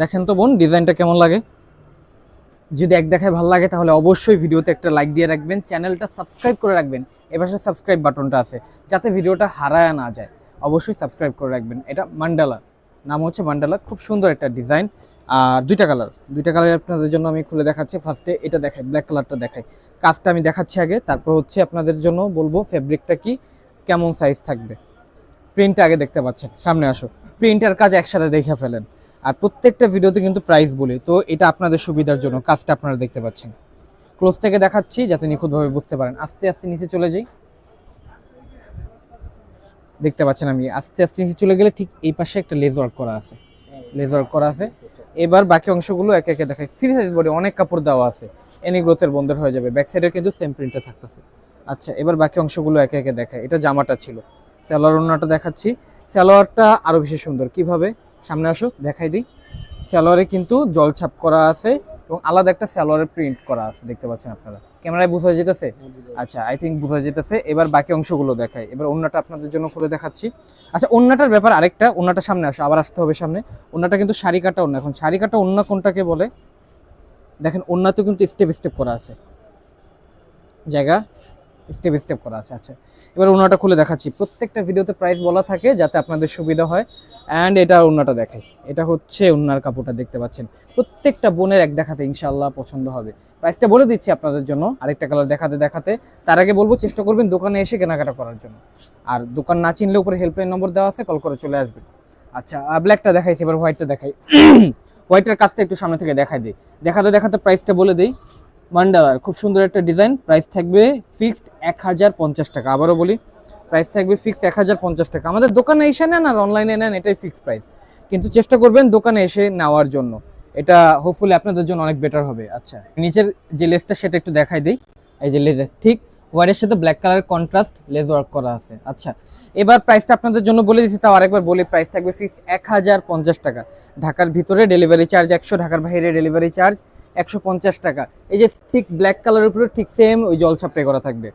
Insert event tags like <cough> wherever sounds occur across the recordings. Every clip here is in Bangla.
দেখেন তো বোন, ডিজাইনটা কেমন লাগে? যদি এক দেখায় ভালো লাগে, তাহলে অবশ্যই ভিডিওতে একটা লাইক দিয়ে রাখবেন, চ্যানেলটা সাবস্ক্রাইব করে রাখবেন। এপাশে সাবস্ক্রাইব বাটনটা আছে, যাতে ভিডিওটা হারায় না যায়। অবশ্যই সাবস্ক্রাইব করে রাখবেন। এটা মান্ডালা, নাম হচ্ছে মান্ডালা, খুব সুন্দর একটা ডিজাইন আর দুইটা কালার দুইটা কালার আপনাদের জন্য আমি খুলে দেখাচ্ছি। ফার্স্টে এটা দেখাই ব্ল্যাক কালারটা দেখাই। কাজটা আমি দেখাচ্ছি আগে, তারপর হচ্ছে আপনাদের জন্য বলব ফেব্রিকটা কি, কেমন সাইজ থাকবে। প্রিন্টটা আগে দেখতে পাচ্ছেন, সামনে আসো। প্রিন্টার কাজ একসাথে দেখে ফেলেন। আর প্রত্যেকটা ভিডিওতে কিন্তু প্রাইস বলি, তো এটা আপনাদের সুবিধার জন্য, কাজটা আপনারা দেখতে পাচ্ছেন। ক্লোজ থেকে দেখাচ্ছি, যাতে নিখুঁতভাবে বুঝতে পারেন। আস্তে আস্তে নিচে চলে যাই। দেখতে পাচ্ছেন আমি, আস্তে আস্তে নিচে চলে গেলে ঠিক এই পাশে একটা লেজ ওয়ার্ক করা আছে। লেজ ওয়ার্ক করা আছে। এবার বাকি অংশগুলো একে একে দেখাই। ফ্রি সাইজ বডি অনেক কাপড় দেওয়া আছে। এনি গ্রোথের বন্ধের হয়ে যাবে। ব্যাক সাইডের কিন্তু সেম প্রিন্টে থাকতেছে। আচ্ছা এবার বাকি অংশগুলো একে একে দেখাই। এটা জামাটা ছিল। সালোয়ার ওড়নাটা দেখাচ্ছি। সালোয়ারটা আরও বেশি সুন্দর। কীভাবে? সামনে আসো দেখাই দিই। স্যালোয়ারে কিন্তু জলছাপ করা আছে এবং আলাদা একটা সালোয়ারের প্রিন্ট করা আছে দেখতে পাচ্ছেন আপনারা। ক্যামেরায় বোঝা যেতেছে? আচ্ছা আই থিঙ্ক বোঝা যেতেছে। এবার বাকি অংশগুলো দেখাই। এবার অন্যটা আপনাদের জন্য খুলে দেখাচ্ছি। আচ্ছা অন্যটার ব্যাপার আরেকটা অন্যটা সামনে আসো আবার আসতে হবে সামনে। অন্যটা কিন্তু শাড়ি কাটা অন্য এখন শাড়ি কাটা অন্য কোনটাকে বলে? দেখেন অন্যতে কিন্তু স্টেপ স্টেপ করা আছে। জায়গা স্টেপ স্টেপ করা আছে আচ্ছা। এবার ওনাটা খুলে দেখাচ্ছি। প্রত্যেকটা ভিডিওতে প্রাইস বলা থাকে যাতে আপনাদের সুবিধা হয়। অ্যান্ড এটা ওনাটা দেখাই। এটা হচ্ছে ওনার কাপড়টা দেখতে পাচ্ছেন। প্রত্যেকটা বোনের এক দেখাতে ইনশাল্লাহ পছন্দ হবে। প্রাইসটা বলে দিচ্ছি আপনাদের জন্য। আরেকটা কালার দেখাতে দেখাতে। তার আগে বলব, চেষ্টা করবেন দোকানে এসে কেনাকাটা করার জন্য। আর দোকান না চিনলে উপরে হেল্পলাইন নম্বর দেওয়া আছে কল করে চলে আসবেন। আচ্ছা ব্ল্যাকটা দেখাইছি, এবার হোয়াইটটা দেখাই। <clears throat> হোয়াইটের কাজটা একটু সামনে থেকে দেখাই দিই। দেখাতে দেখাতে প্রাইসটা বলে দিই। মান্ডালার খুব সুন্দর একটা ডিজাইন প্রাইস থাকবে ফিক্সড এক হাজার পঞ্চাশ টাকা। আবারও বলি প্রাইস থাকবে ফিক্সড এক হাজার পঞ্চাশ টাকা। আমাদের দোকানে এসে নেন আর অনলাইনে নেন, এটাই ফিক্সড প্রাইস কিন্তু চেষ্টা করবেন দোকানে এসে নেওয়ার জন্য। এটা হোপফুলি আপনাদের জন্য অনেক বেটার হবে। আচ্ছা নিচের যে লেসটা সেটা একটু দেখাই দিই। এই যে লেজেস ঠিক হোয়াইটের সাথে black colour contrast lace work করা আছে। আচ্ছা এবার প্রাইসটা আপনাদের জন্য বলে দিচ্ছি, তাও আরেকবার বলি প্রাইস থাকবে ফিক্সড এক হাজার পঞ্চাশ টাকা। ঢাকার ভিতরে ডেলিভারি চার্জ একশো, ঢাকার বাইরে ডেলিভারি চার্জ একশো পঞ্চাশ টাকা। এই যে ঠিক ব্ল্যাক কালারের উপরে ঠিক সেম ওই জল সাপ্লাই করা থাকবে।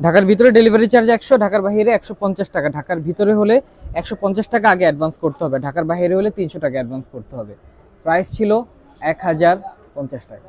ঢাকার ভিতরে ডেলিভারি চার্জ একশো, ঢাকার বাইরে একশো পঞ্চাশ টাকা। ঢাকার ভিতরে হলে একশো পঞ্চাশ টাকা আগে অ্যাডভান্স করতে হবে। ঢাকার বাইরে হলে তিনশো টাকা অ্যাডভান্স করতে হবে। প্রাইস ছিল এক হাজার পঞ্চাশ টাকা।